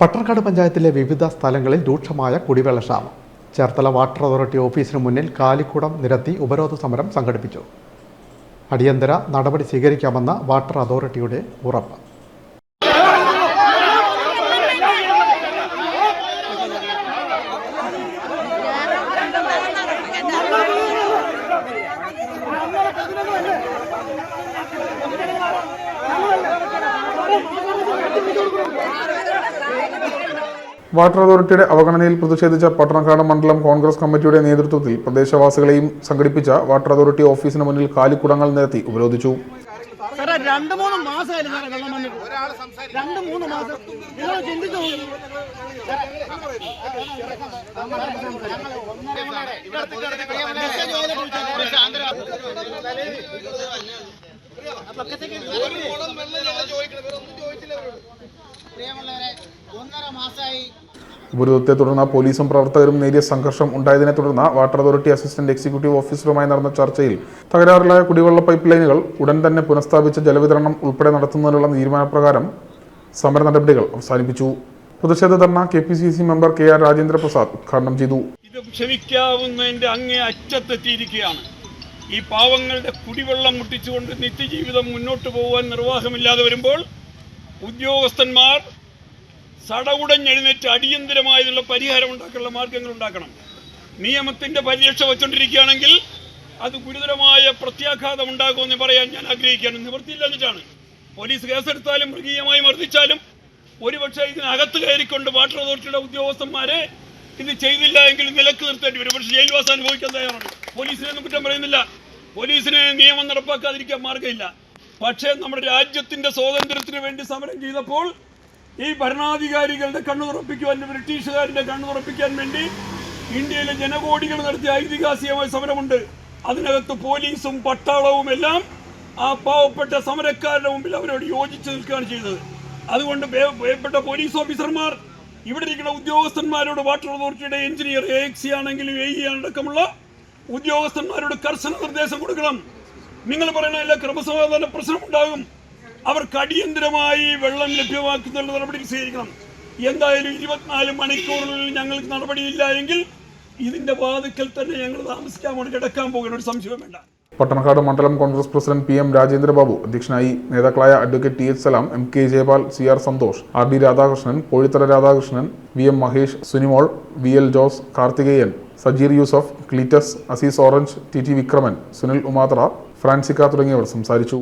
പട്ടർക്കാട് പഞ്ചായത്തിലെ വിവിധ സ്ഥലങ്ങളിൽ രൂക്ഷമായ കുടിവെള്ളക്ഷാമം ചേർത്തല വാട്ടർ അതോറിറ്റി ഓഫീസിന് മുന്നിൽ കാലിക്കുടം നിരത്തി ഉപരോധ സമരം സംഘടിപ്പിച്ചു. അടിയന്തര നടപടി സ്വീകരിക്കാമെന്ന വാട്ടർ അതോറിറ്റിയുടെ ഉറപ്പ്. വാട്ടർ അതോറിറ്റിയുടെ അവഗണനയിൽ പ്രതിഷേധിച്ച പട്ടണക്കാട് മണ്ഡലം കോൺഗ്രസ് കമ്മിറ്റിയുടെ നേതൃത്വത്തിൽ പ്രദേശവാസികളെയും സംഘടിപ്പിച്ച വാട്ടർ അതോറിറ്റി ഓഫീസിന് മുന്നിൽ കാലിക്കുടങ്ങൾ നിരത്തി ഉപരോധിച്ചു. സാറേ രണ്ട് മൂന്ന് മാസമായിരുന്നു സാറേ വെള്ളം വന്നിട്ട്? രണ്ട് മൂന്ന് മാസം. നിങ്ങൾ ചിന്തിച്ചു? നോക്ക്. ഉപരോധത്തെ തുടർന്ന് പോലീസും പ്രവർത്തകരും നേരിയ സംഘർഷം ഉണ്ടായതിനെ തുടർന്ന് വാട്ടർ അതോറിറ്റി അസിസ്റ്റന്റ് എക്സിക്യൂട്ടീവ് ഓഫീസറുമായി നടന്ന ചർച്ചയിൽ തകരാറിലായ കുടിവെള്ള പൈപ്പ് ലൈനുകൾ ഉടൻ തന്നെ പുനഃസ്ഥാപിച്ച ജലവിതരണം ഉൾപ്പെടെ നടത്തുന്നതിനുള്ള തീരുമാനപ്രകാരം സമര നടപടികൾ അവസാനിപ്പിച്ചു. പ്രതിഷേധ dharna K P C C member K R Rajendra Prasad ഉദ്ഘാടനം ചെയ്തു. ഇത് ക്ഷമിക്കാവുന്നതിന്റെ അങ്ങേ അറ്റത്തെത്തിയിരിക്കുകയാണ്. ഈ പാവങ്ങളുടെ കുടിവെള്ളം മുട്ടിച്ചുകൊണ്ട് നിത്യജീവിതം മുന്നോട്ട് പോകാൻ നിർവാഹമില്ലാതെ വരുമ്പോൾ ഉദ്യോഗസ്ഥന്മാർ സടകുടഞ്ഞെഴുന്നേറ്റ് അടിയന്തരമായതിനുള്ള പരിഹാരം ഉണ്ടാക്കാനുള്ള മാർഗങ്ങൾ ഉണ്ടാക്കണം. നിയമത്തിന്റെ പരിരക്ഷ വച്ചുകൊണ്ടിരിക്കുകയാണെങ്കിൽ അത് ഗുരുതരമായ പ്രത്യാഘാതം ഉണ്ടാകുമെന്ന് പറയാൻ ഞാൻ ആഗ്രഹിക്കുകയാണ്. നിവൃത്തിയില്ല എന്നിട്ടാണ്. പോലീസ് കേസെടുത്താലും മൃഗീയമായി മർദ്ദിച്ചാലും ഒരുപക്ഷെ ഇതിനകത്ത് കയറിക്കൊണ്ട് വാട്ടർ അതോറിറ്റിയുടെ ഉദ്യോഗസ്ഥന്മാരെ ഇത് ചെയ്തില്ല എങ്കിൽ നിലയ്ക്ക് നിർത്തേണ്ടി വരും. പക്ഷേ ജയിൽവാസം അനുഭവിക്കാൻ തയ്യാറാണ്. പോലീസിനെ കുറ്റം പറയുന്നില്ല. പോലീസിനെ നിയമം നടപ്പാക്കാതിരിക്കാൻ മാർഗമില്ല പക്ഷേ നമ്മുടെ രാജ്യത്തിന്റെ സ്വാതന്ത്ര്യത്തിന് വേണ്ടി സമരം ചെയ്തപ്പോൾ ഈ ഭരണാധികാരികളുടെ കണ്ണുറപ്പിക്കുവാൻ ബ്രിട്ടീഷുകാരുടെ കണ്ണുറപ്പിക്കാൻ വേണ്ടി ഇന്ത്യയിലെ ജനകോടികൾ നടത്തിയ ഐതിഹാസികമായ സമരമുണ്ട്. അതിനകത്ത് പോലീസും പട്ടാളവും എല്ലാം ആ പാവപ്പെട്ട സമരക്കാരുടെ മുമ്പിൽ അവരോട് യോജിച്ച് നിൽക്കുകയാണ് ചെയ്തത്. അതുകൊണ്ട് ഭയ- ഭയപ്പെട്ട പോലീസ് ഓഫീസർമാർ ഇവിടെ ഇരിക്കുന്ന ഉദ്യോഗസ്ഥന്മാരോട് വാട്ടർ അതോറിറ്റിയുടെ എഞ്ചിനീയർ എ എക്സി ആണെങ്കിലും എ ഇ അടക്കമുള്ള ഉദ്യോഗസ്ഥന്മാരോട് കർശന നിർദ്ദേശം കൊടുക്കണം. നിങ്ങൾ പറയുന്ന എല്ലാ ക്രമസമാധാന പ്രശ്നം ഉണ്ടാകും അവർക്ക് അടിയന്തരമായി വെള്ളം ലഭ്യമാക്കുന്നതിനുള്ള നടപടി സ്വീകരിക്കണം. എന്തായാലും ഇരുപത്തിനാല് മണിക്കൂറിനുള്ളിൽ ഞങ്ങൾക്ക് നടപടിയില്ല എങ്കിൽ ഇതിന്റെ വാതുക്കൽ തന്നെ ഞങ്ങൾ താമസിക്കാൻ വേണ്ടി കിടക്കാൻ പോകുന്ന ഒരു സംശയം വേണ്ട. പട്ടണക്കാട് മണ്ഡലം Congress president P M Rajendrababu അധ്യക്ഷനായി നേതാക്കളായ advocate T H Salam M K Jayapal C R Santhosh R D Radhakrishnan Kozhithala Radhakrishnan V M Mahesh Sunimol V L Jose Karthikeyan Sajeer Yusuf Cleetus Aziz orange T T Vikraman Sunil ഉമാത്ര ഫ്രാൻസിക്ക തുടങ്ങിയവർ സംസാരിച്ചു.